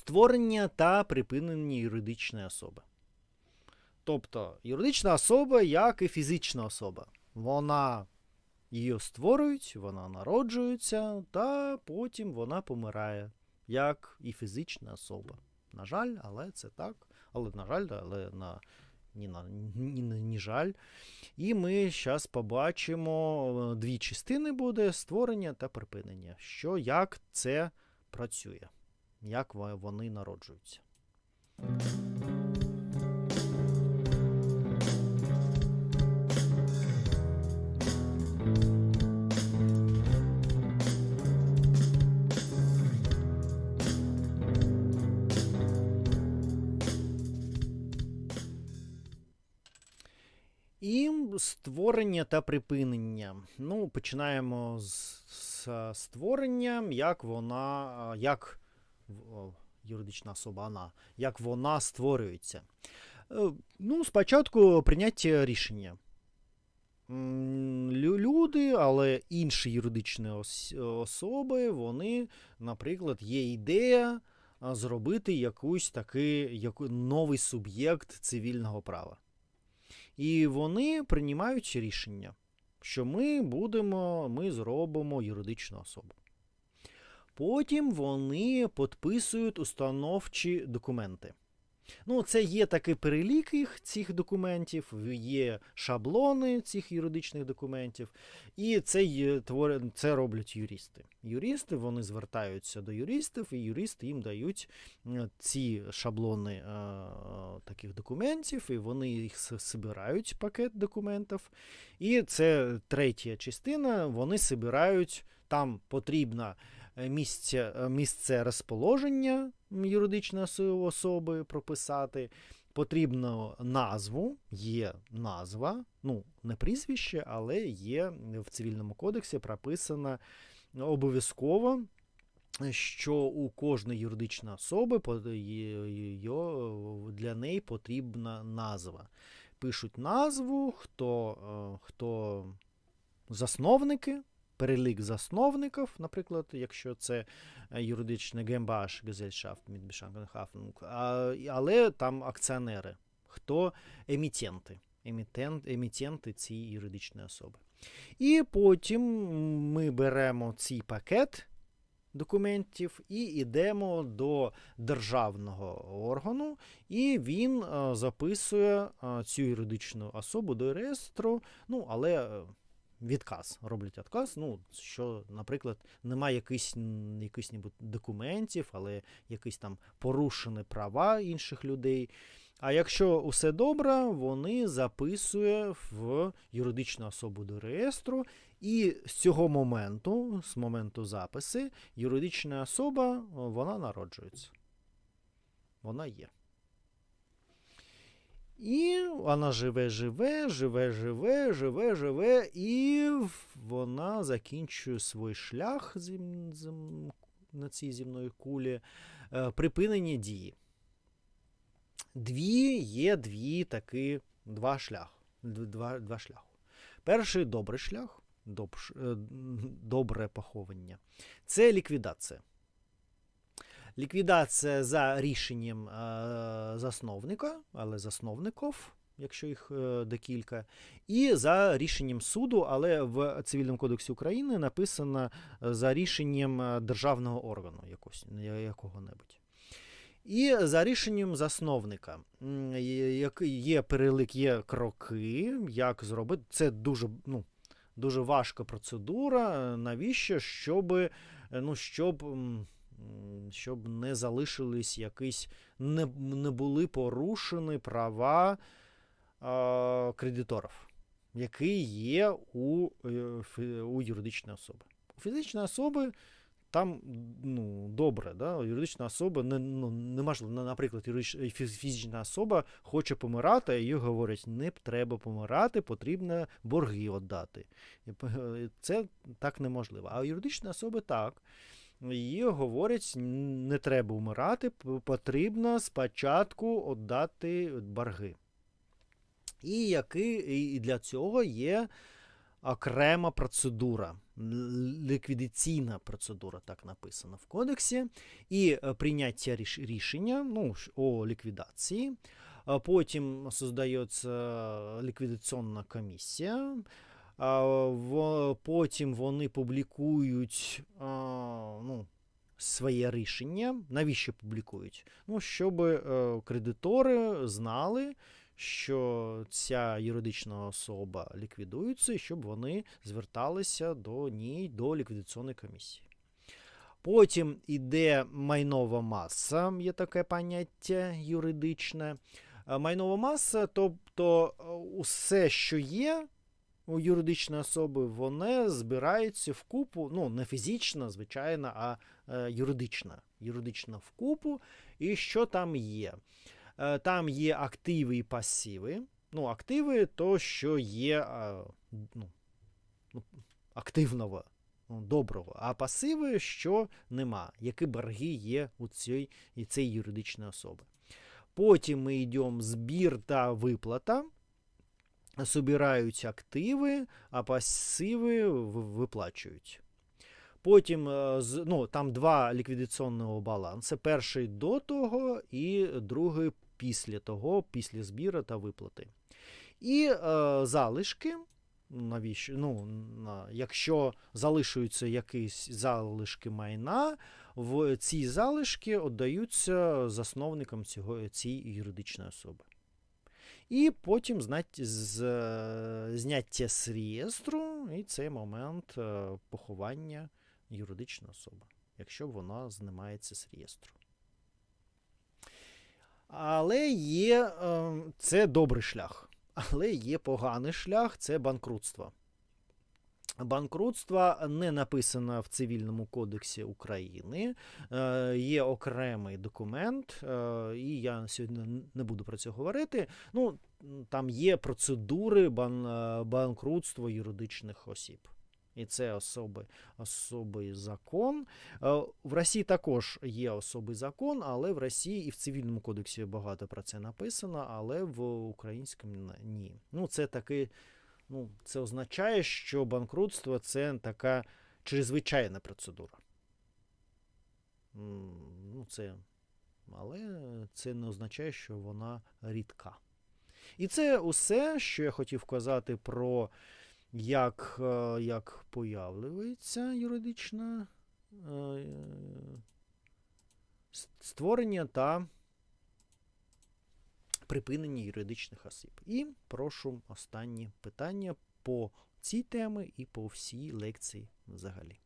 створення та припинення юридичної особи. Тобто, юридична особа, як і фізична особа. Вона її створюють, вона народжується, та потім вона помирає, як і фізична особа. На жаль, але це так. Але на жаль, але на ні, на, ні, ні, жаль. І ми зараз побачимо е, дві частини буде створення та припинення. Що як це працює, як во- вони народжуються. І створення та припинення. Ну, починаємо з, з створення, як вона, як юридична особа, вона, як вона створюється. Е, Ну, спочатку прийняття рішення. Люди, але інші юридичні особи, вони, наприклад, є ідея зробити якусь такий яку, новий суб'єкт цивільного права. І вони приймають рішення, що ми будемо, ми зробимо юридичну особу. Потім вони підписують установчі документи. Ну, це є такий перелік їх цих документів, є шаблони цих юридичних документів, і це, є, це роблять юристи. Юристи вони звертаються до юристів, і юристи їм дають е, ці шаблони е, таких документів, і вони їх збирають, пакет документів. І це третя частина, вони збирають, там потрібно е, місце, е, місце розположення юридичної особи прописати. Потрібно назву, є назва, ну, не прізвище, але є в цивільному кодексі прописано обов'язково, що у кожної юридичної особи є- для неї потрібна назва. Пишуть назву, хто, е, хто засновники, перелік засновників, наприклад, якщо це е, юридичне GmbH, Gesellschaft mit але там акціонери, хто? Емітенти, емітент, емітенти цієї юридичної особи. І потім ми беремо цей пакет документів і йдемо до державного органу, і він е, записує е, цю юридичну особу до реєстру, ну, але відказ, роблять відказ, ну, що, наприклад, немає якихось, якихось ніби документів, але якісь там порушені права інших людей. А якщо усе добре, вони записує в юридичну особу до реєстру, і з цього моменту, з моменту записи, юридична особа вона народжується. Вона є. І вона живе, живе, живе, живе, живе, живе, і вона закінчує свій шлях зем- зем- на цій земної кулі е, припинення дії. Дві є дві такі два шляхи. Два, два шляхи. Перший добрий шлях, добш, е, добре поховання. Це ліквідація. Ліквідація за рішенням е, засновника, але засновників, якщо їх е, декілька, і за рішенням суду, але в Цивільному кодексі України написано е, за рішенням державного органу якого-небудь. І за рішенням засновника М, є- як- є кроки, як зробити. Це дуже, ну, дуже важка процедура. Навіщо? Щоб, ну, щоб, щоб не залишились якісь, не, не були порушені права е, кредиторів, які є у, е, у юридичної особи. У фізичної особи там ну, добре, да? юридична особа не, ну, неможливо. Наприклад, юридич- фізична особа хоче помирати, а їй говорять, не треба помирати, потрібно борги віддати. Це так неможливо. А у юридичної особи так. Їй говорять, не треба вмирати, потрібно спочатку віддати борги. І, який, і для цього є окрема процедура, ліквідаційна процедура, так написано в кодексі, і е, прийняття рішення ну, о ліквідації. Потім создається ліквідаційна комісія. Потім вони публікують ну, своє рішення. Навіщо публікують? Ну, щоб е, кредитори знали, що ця юридична особа ліквідується, і щоб вони зверталися до ній до ліквідаційної комісії. Потім іде майнова маса, є таке поняття юридичне. Е, Майнова маса, тобто е, усе, що є у юридичної особи, вони збираються в купу, ну, не фізично, звичайно, а е, юридична. Юридична в купу. І що там є? Е, Там є активи і пасиви. Ну, активи то, що є е, ну, ну, активного, ну, доброго, а пасиви, що нема, які борги є у цій, і цій юридичної особи. Потім ми йдемо збір та виплата. Собирають активи, а пасиви виплачують. Потім е, ну, там два ліквідаційного баланси. Перший до того і другий після того, після збіру та виплати. І е, залишки. Навіщо? Ну, якщо залишуються якісь залишки майна, в ці залишки віддаються засновникам цього, цієї юридичної особи. І потім знать, з, зняття з реєстру, і цей момент е, поховання юридичної особи, якщо вона знімається з реєстру. Але є е, це добрий шлях. Але є поганий шлях це банкрутство. Банкрутство не написано в Цивільному кодексі України. Е, є окремий документ, е, і я сьогодні не буду про це говорити. Ну, там є процедури бан, е, банкрутства юридичних осіб. І це особи, особий закон. Е, В Росії також є особий закон, але в Росії і в цивільному кодексі багато про це написано, але в українському ні. Ну, це таки, ну, це означає, що банкрутство це така чрезвичайна процедура. Ну, це, але це не означає, що вона рідка. І це усе, що я хотів казати про як, е, як появлюється юридичне е, створення та припинення юридичних осіб. І прошу останні питання по цій темі і по всій лекції взагалі.